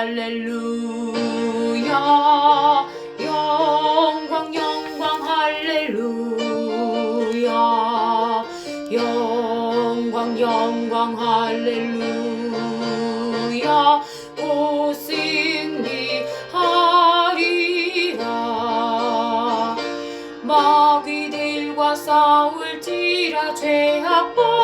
할렐루야. 영광 영광 할렐루야. 영광 영광 할렐루야. 곧 승리 하리라. 마귀들과 싸울지라 죄악 벗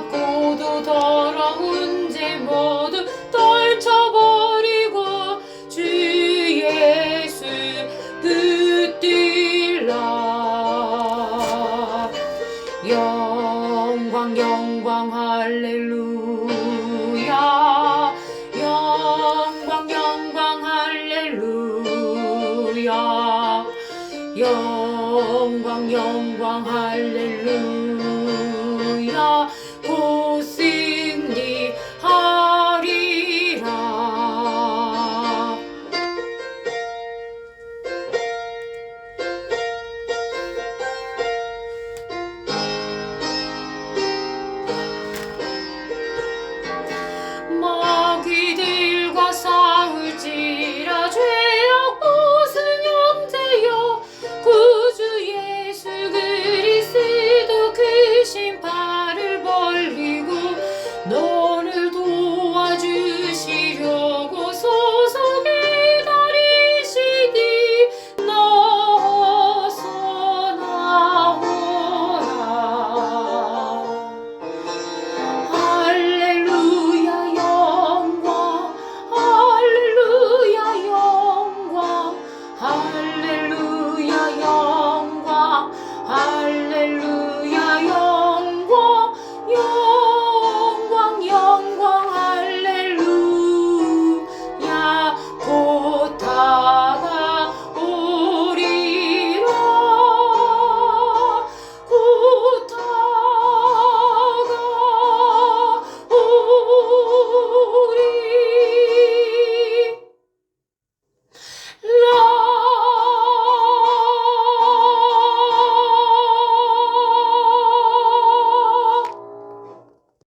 무섭고도 더러운 죄 모두 떨쳐버리고 주 예수 붙들라. 영광 영광 할렐루야. 영광 영광 할렐루야. 영광 영광 할렐루야